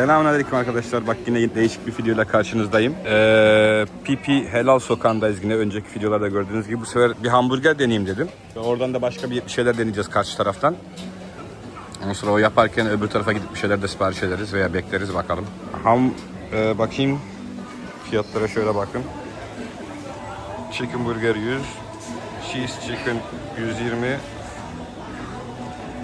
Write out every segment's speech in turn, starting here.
Selamünaleyküm arkadaşlar. Bak yine değişik bir videoyla karşınızdayım. Ee, Pipi Helal Sokağı'ndayız yine. Önceki videolarda gördüğünüz gibi bu sefer bir hamburger deneyeyim dedim. Ve oradan da başka bir şeyler deneyeceğiz karşı taraftan. Ondan sonra o yaparken öbür tarafa gidip bir şeyler de sipariş ederiz veya bekleriz bakalım. Ham e, bakayım fiyatlara şöyle bakın. Chicken burger 100, cheese chicken 120.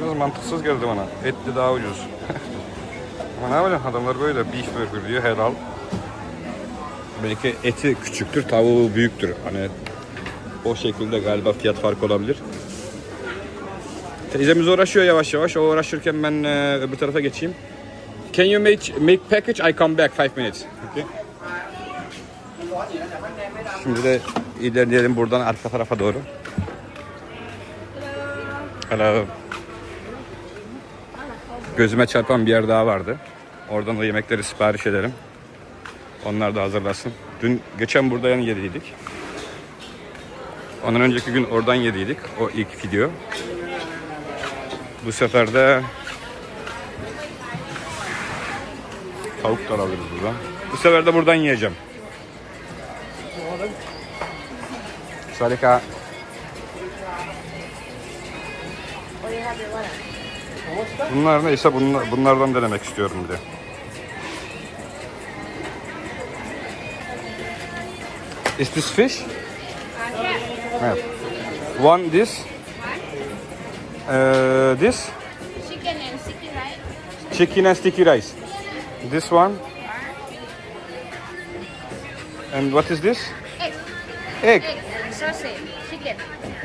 Biraz mantıksız geldi bana. Etli daha ucuz. Ama ne yapacağım adamlar böyle beef burger diyor helal. Belki eti küçüktür, tavuğu büyüktür. Hani o şekilde galiba fiyat farkı olabilir. Teyzemiz uğraşıyor yavaş yavaş. O uğraşırken ben e, öbür tarafa geçeyim. Can you make make package? I come back five minutes. Okay. Şimdi de ilerleyelim buradan arka tarafa doğru. Hello. Gözüme çarpan bir yer daha vardı. Oradan o yemekleri sipariş edelim. Onlar da hazırlasın. Dün geçen burada yan yediydik. Ondan önceki gün oradan yediydik. O ilk video. Bu sefer de tavuk da alabiliriz buradan. Bu sefer de buradan yiyeceğim. Sarika. Bunlar neyse bunlar, bunlardan denemek istiyorum bir de. Is this fish? Uh, evet. One this. Uh, this Chicken and sticky rice. chicken and sticky rice. This one. And what is this? Egg. Egg. Egg. and Sausage. Chicken.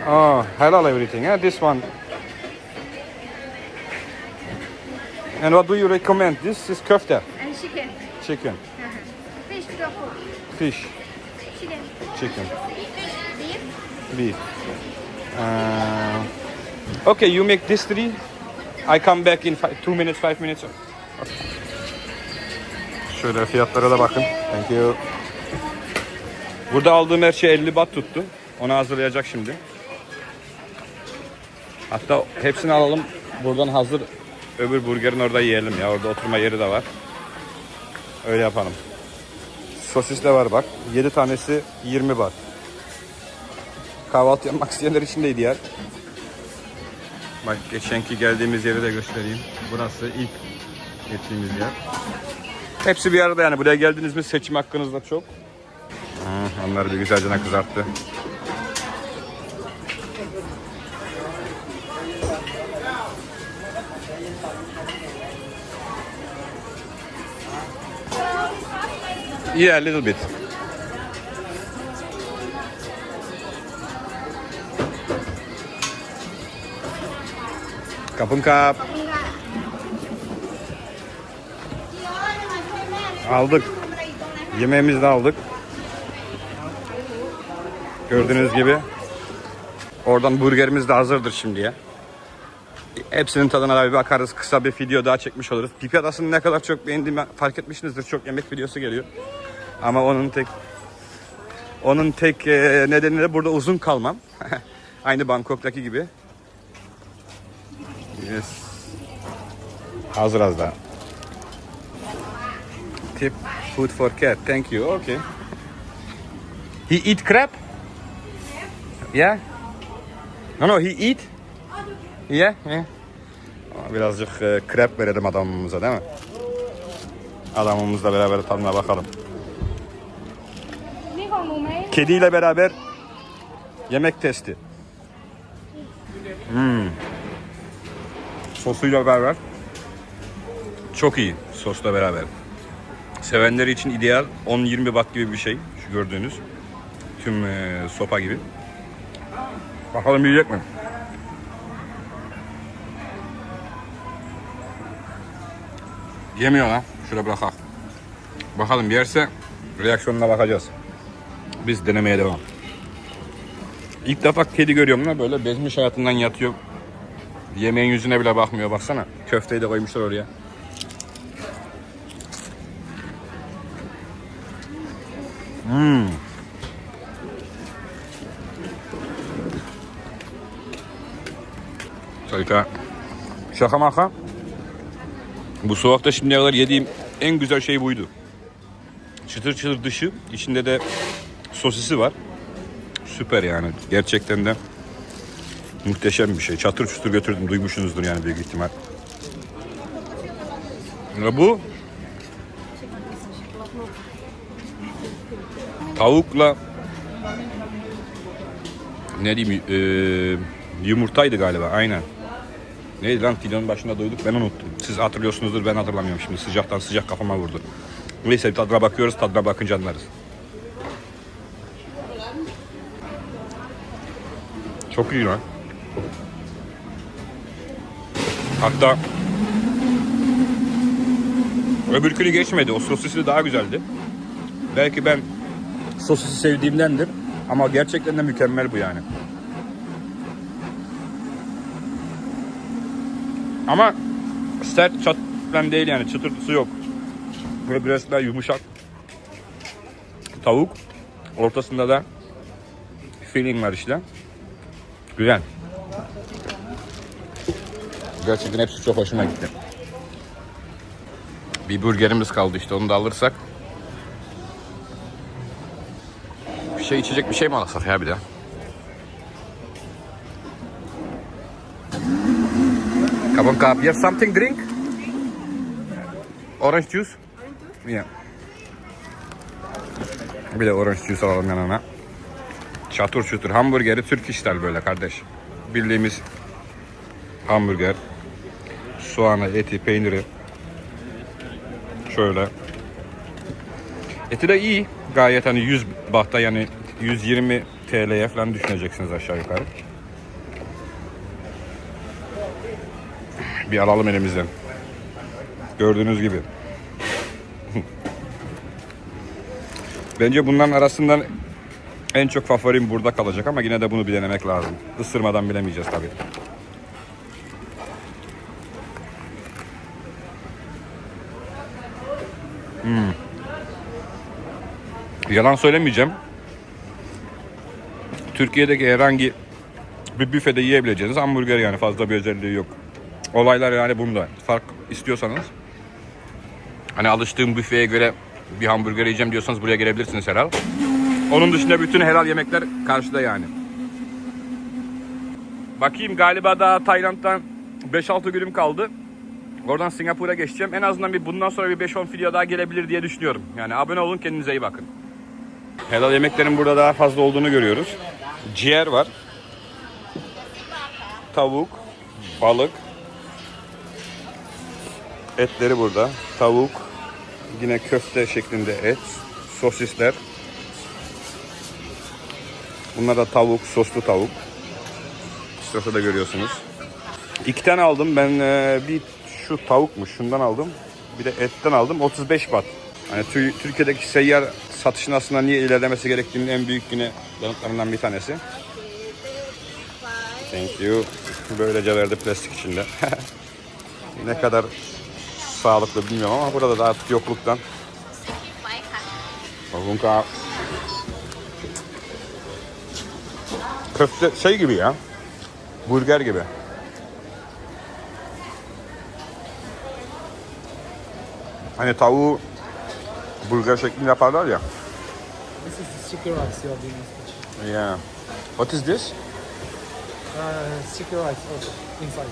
Oh, halal everything. Yeah, this one. And what do you recommend? This is köfte, And chicken. chicken, uh-huh. Fish tofu. fish, Chicken. Beef. beef. Uh, okay, you make this three. I come back in five, two minutes, five minutes. Şöyle fiyatlara da bakın. Thank you. Burada aldığım her şey 50 bat tuttu. Onu hazırlayacak şimdi. Hatta hepsini alalım. Buradan hazır öbür burgerin orada yiyelim ya. Orada oturma yeri de var. Öyle yapalım. Sosis de var bak. 7 tanesi 20 bat. Kahvaltı yapmak isteyenler için de ideal. Bak geçenki geldiğimiz yeri de göstereyim. Burası ilk gittiğimiz yer. Hepsi bir arada yani. Buraya geldiniz mi seçim hakkınız da çok. Ha, onları bir güzelce kızarttı. Yeah, a little bit. Kapın kap. Aldık. Yemeğimizi de aldık. Gördüğünüz gibi. Oradan burgerimiz de hazırdır şimdiye. Hepsinin tadına da bir bakarız. Kısa bir video daha çekmiş oluruz. Pipi Adası'nı ne kadar çok beğendiğimi fark etmişsinizdir. Çok yemek videosu geliyor. Ama onun tek onun tek e, nedeni de burada uzun kalmam. Aynı Bangkok'taki gibi. Yes. Hazır az daha. Tip food for cat. Thank you. Okay. He eat crab? Yeah. No no he eat. Ye. ye. Birazcık e, krep verelim adamımıza değil mi? Adamımızla beraber tadına bakalım. Kediyle beraber yemek testi. Hmm. Sosuyla beraber. Çok iyi sosla beraber. Sevenleri için ideal 10-20 bat gibi bir şey. Şu gördüğünüz. Tüm e, sopa gibi. Bakalım yiyecek mi? Yemiyor lan. Şöyle bırakalım. Bakalım yerse reaksiyonuna bakacağız. Biz denemeye devam. İlk defa kedi görüyorum lan böyle bezmiş hayatından yatıyor. Yemeğin yüzüne bile bakmıyor baksana. Köfteyi de koymuşlar oraya. Hmm. Harika. Şaka maka. Bu soğukta şimdiye kadar yediğim en güzel şey buydu. Çıtır çıtır dışı, içinde de sosisi var. Süper yani. Gerçekten de muhteşem bir şey. Çatır çutur götürdüm. Duymuşsunuzdur yani büyük ihtimal. Ve bu tavukla ne diyeyim eee, yumurtaydı galiba aynen. Neydi lan videonun başında duyduk ben unuttum. Siz hatırlıyorsunuzdur ben hatırlamıyorum şimdi sıcaktan sıcak kafama vurdu. Neyse bir tadına bakıyoruz tadına bakınca anlarız. Çok iyi lan. Hatta öbürkünü geçmedi. O sosisi daha güzeldi. Belki ben sosisi sevdiğimdendir. Ama gerçekten de mükemmel bu yani. Ama sert çat falan değil yani çıtırtısı yok. Böyle biraz daha yumuşak. Tavuk. Ortasında da filling var işte. Güzel. Gerçekten hepsi çok hoşuma gitti. Bir burgerimiz kaldı işte onu da alırsak. Bir şey içecek bir şey mi alsak ya bir de? Come on, Kap. You have something drink? Orange juice? Yeah. Bir de orange juice alalım yanına. Çatır çutur hamburgeri Türk işler böyle kardeş. Bildiğimiz hamburger. Soğanı, eti, peyniri. Şöyle. Eti de iyi. Gayet hani 100 bahta yani 120 TL'ye falan düşüneceksiniz aşağı yukarı. Bir alalım elimizden. Gördüğünüz gibi. Bence bunların arasından en çok favorim burada kalacak ama yine de bunu bir denemek lazım. Isırmadan bilemeyeceğiz tabii. Hmm. Yalan söylemeyeceğim. Türkiye'deki herhangi bir büfede yiyebileceğiniz hamburger yani fazla bir özelliği yok. Olaylar yani bunda. Fark istiyorsanız hani alıştığım büfeye göre bir hamburger yiyeceğim diyorsanız buraya gelebilirsiniz herhal. Onun dışında bütün helal yemekler karşıda yani. Bakayım galiba daha Tayland'dan 5-6 günüm kaldı. Oradan Singapur'a geçeceğim. En azından bir bundan sonra bir 5-10 video daha gelebilir diye düşünüyorum. Yani abone olun kendinize iyi bakın. Helal yemeklerin burada daha fazla olduğunu görüyoruz. Ciğer var. Tavuk, balık. Etleri burada. Tavuk, yine köfte şeklinde et, sosisler. Bunlar da tavuk, soslu tavuk. Sırası da görüyorsunuz. İki tane aldım. Ben e, bir şu tavukmuş şundan aldım. Bir de etten aldım. 35 bat. Hani Tü- Türkiye'deki seyyar satışın aslında niye ilerlemesi gerektiğinin en büyük yine yanıtlarından bir tanesi. Thank you. Böylece verdi plastik içinde. ne kadar sağlıklı bilmiyorum ama burada da artık yokluktan. Bunka köfte şey gibi ya. Burger gibi. Hani tavuğu burger şeklinde yaparlar ya. This is the sticky rice you are doing. Yeah. What is this? Uh, sticky rice also inside.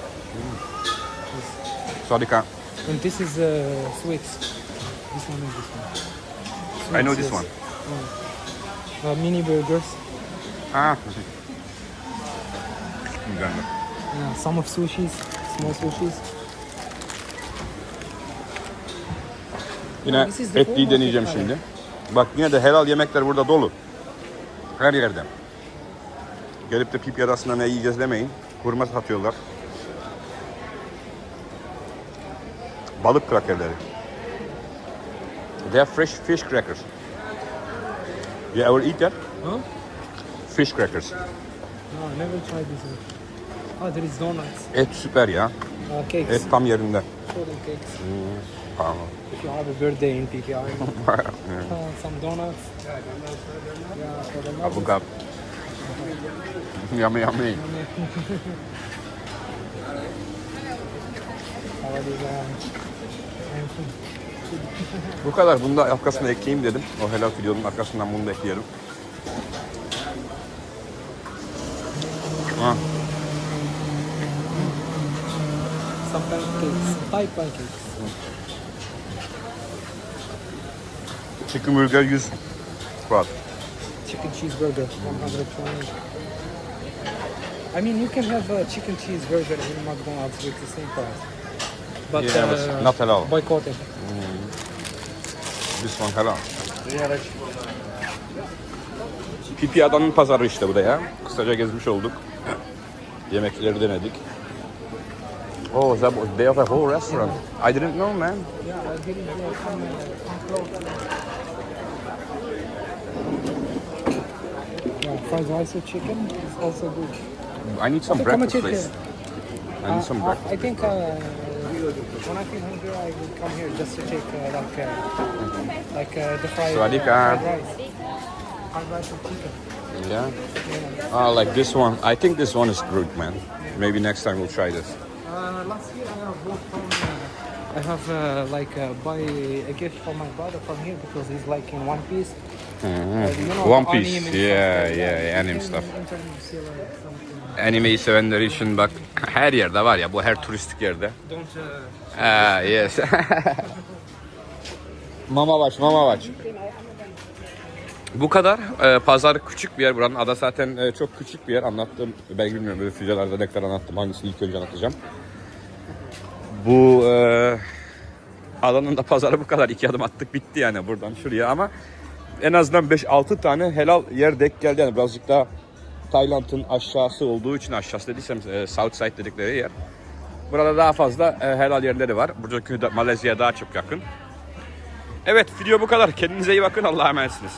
Sorika. And this is uh, sweets. This one is this one. I know this one. yes. Mm. Uh, mini burgers. Ah. Güzel. Yeah, some of sushis, small sushis. Yine This is the etliyi deneyeceğim şimdi. Bak yine de helal yemekler burada dolu. Her yerde. Gelip de pip yarasında ne yiyeceğiz demeyin. Hurma satıyorlar. Balık krakerleri. They are fresh fish crackers. You ever eat that? Huh? Fish crackers. No, I never tried this one. Oh, there is donuts. Et süper ya. Uh, cakes. Et tam yerinde. Them cakes. Pardon. If you have a birthday in PKI. uh, some donuts. Yeah, for the lovers. Avukap. yummy yummy. How are. Bu kadar. Bunu da arkasına ekleyeyim dedim. O helal videonun arkasından bunu da ekleyelim. Ha. Some pancakes, Thai. Chicken burger 100 Fuat. Chicken cheeseburger, 120. I mean, you can have a chicken cheeseburger in McDonald's with the same price. But Yeah, but uh, not halal. boycotting. This one helal. Pipi Adanın pazarı işte bu da ya. Kısaca gezmiş olduk. Yemekleri denedik. Oh, that, they have a whole restaurant. I didn't know, man. Yeah, I didn't uh, come, uh, come close. Yeah, fried rice with chicken is also good. I need some breakfast, please. I need Uh, some I- breakfast. I think uh, when I feel hungry, I will come here just to take uh, like uh, like uh, the fried, Sawadika. fried rice. Fried rice with chicken. Yeah. Ah, like this one. I think this one is good, man. Maybe next time we'll try this. Uh, last year I have bought from. Uh, I have uh, like uh, buy a gift for my brother from here because he's like in One Piece. Uh, you know, One Piece. Yeah, stuff. yeah, anime stuff. Anime you see like something. Için bak her yerde var ya bu her turistik yerde. Don't. Uh, yes. mama baş, mama baş. Bu kadar. Ee, pazar küçük bir yer. Buranın ada zaten e, çok küçük bir yer. Anlattım. Ben bilmiyorum böyle videolarda ne kadar anlattım. Hangisini ilk önce anlatacağım. Bu e, adanın da pazarı bu kadar. İki adım attık bitti yani buradan şuraya ama en azından 5-6 tane helal yer denk geldi. Yani birazcık daha Tayland'ın aşağısı olduğu için aşağısı dediysem e, South Side dedikleri yer. Burada daha fazla e, helal yerleri var. Buradaki de Malezya'ya daha çok yakın. Evet video bu kadar. Kendinize iyi bakın. Allah'a emanetsiniz.